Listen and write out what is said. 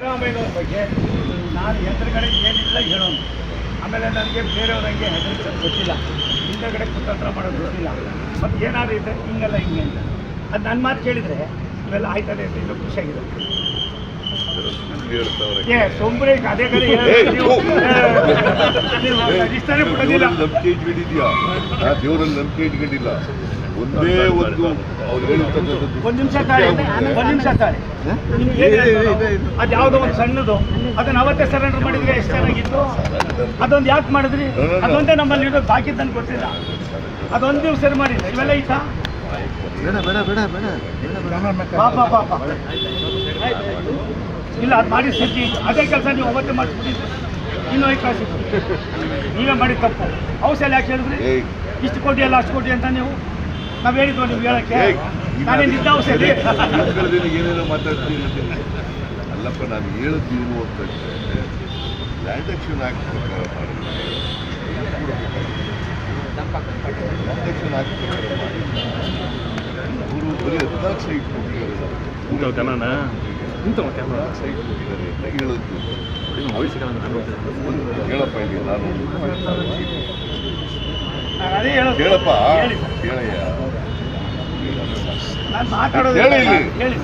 ಸಿದ್ದರಾಮಯ್ಯನವ್ರ ಬಗ್ಗೆ ನಾನು ಎದುರುಗಡೆ ಏನಿಲ್ಲ ಹೇಳೋನು ಆಮೇಲೆ ನನಗೆ ಬೇರೆಯವ್ರಂಗೆ ಹೆದರಿಸೋದು ಗೊತ್ತಿಲ್ಲ. ಹಿಂದೆಗಡೆ ಕುತಂತ್ರ ಮಾಡೋದು ಗೊತ್ತಿಲ್ಲ. ಮತ್ತು ಏನಾದ್ರು ಇದ್ದರೆ ಹಿಂಗೆಲ್ಲ ಹಿಂಗೆ ಅಂತ. ಅದು ನನ್ನ ಮಾತು ಕೇಳಿದರೆ ಇವೆಲ್ಲ ಆಯ್ತದೆ ಅಂತ ಇದು ಖುಷಿಯಾಗಿದೆ ಏ ಸೊಂಬ್ರೆ ಅದೇ ಕಡೆ ನಂಬಿಕೆ ಇಟ್ಕೊಂಡಿದ್ಯಾ ದೇವರಲ್ಲಿ ನಂಬಿಕೆ ಇಟ್ಕೊಂಡಿಲ್ಲ ಒಂದೇ ಒಂದು ಅವ್ರು ಹೇಳಿರ್ತಕ್ಕಂಥದ್ದು ಒಂದು ನಿಮಿಷ ತಾಳಿ ಒಂದು ನಿಮಿಷ ತಾಳಿ. ಅದು ಯಾವುದೋ ಒಂದು ಸಣ್ಣದು. ಅದನ್ನ ಅವತ್ತೇ ಸರೆಂಡರ್ ಮಾಡಿದ್ರೆ ಎಷ್ಟು ಚೆನ್ನಾಗಿತ್ತು? ಅದೊಂದು ಯಾಕೆ ಮಾಡಿದ್ರಿ? ಅದೊಂದೇ ನಮ್ಮಲ್ಲಿ ಇರೋದು ಬಾಕಿ ತಂದು ಗೊತ್ತಿಲ್ಲ ಅದೊಂದು ನೀವು ಸರಿ ಮಾಡಿ ಇವೆಲ್ಲ ಐತಾ ಬೇಡ ಬೇಡ ಬೇಡ ಬೇಡ. ಪಾಪ ಪಾಪ ಇಲ್ಲ ಅದು ಮಾಡಿ ಸಜ್ಜಿ. ಅದೇ ಕೆಲಸ ನೀವು ಅವತ್ತೇ ಮಾಡಿಸ್ಬಿಟ್ಟಿದ್ರಿ ಇನ್ನೂ ಐದು ಕಾಸು ನೀವೇ ಮಾಡಿ ತಪ್ಪು. ಔಷಧ ಯಾಕೆ ಹೇಳಿದ್ರಿ? ಇಷ್ಟು ಕೋಟಿ ಅಲ್ಲ ಅಷ್ಟು ಕೋಟಿ ಅಂತ ನೀವು? ನಾವು ಹೇಳಿದ್ವು ನೀವು ಹೇಳಕ್ಕೆ? ಏಯ್, ಈ ನಾನೇ ನಿದ್ದ ಔಷಧಿ ಮಕ್ಕಳದಲ್ಲಿ ಏನೇನೋ ಮಾತಾಡ್ತೀನಿ ಅಲ್ಲಪ್ಪ ನಾನು ಹೇಳೋದೇನು ಅಂತ ಲ್ಯಾಂಡ್ ಆಕ್ಷನ್ ಆಕ್ಟ್ ಪ್ರಕಾರ ಲ್ಯಾಂಡ್ ಆಕ್ಷನ್ ಆಕ್ಟ್ ಪ್ರಕಾರ ಮಾಡಿಲ್ಲ ಅವರು ಬರೀ ಹದಿನಾಲ್ಕು ಸೈಟ್ ಕೊಟ್ಟಿದ್ದಾರೆ. ಹದಿನಾಲ್ಕು ಸೈಟ್ ಕೊಟ್ಟಿದ್ದಾರೆ ಅಂತ ಹೇಳೋದು. ಹೇಳಪ್ಪ ಇಲ್ಲಿ ನಾನು ನಾನು ಅದೇ ಹೇಳೋದು. ಹೇಳಪ್ಪ ಹೇಳಿ. ಸರ್. ಹೇಳಯ್ಯ. ನಾನು ಮಾತಾಡೋದು ಹೇಳಿ ಇಲ್ಲಿ. ಹೇಳಿ.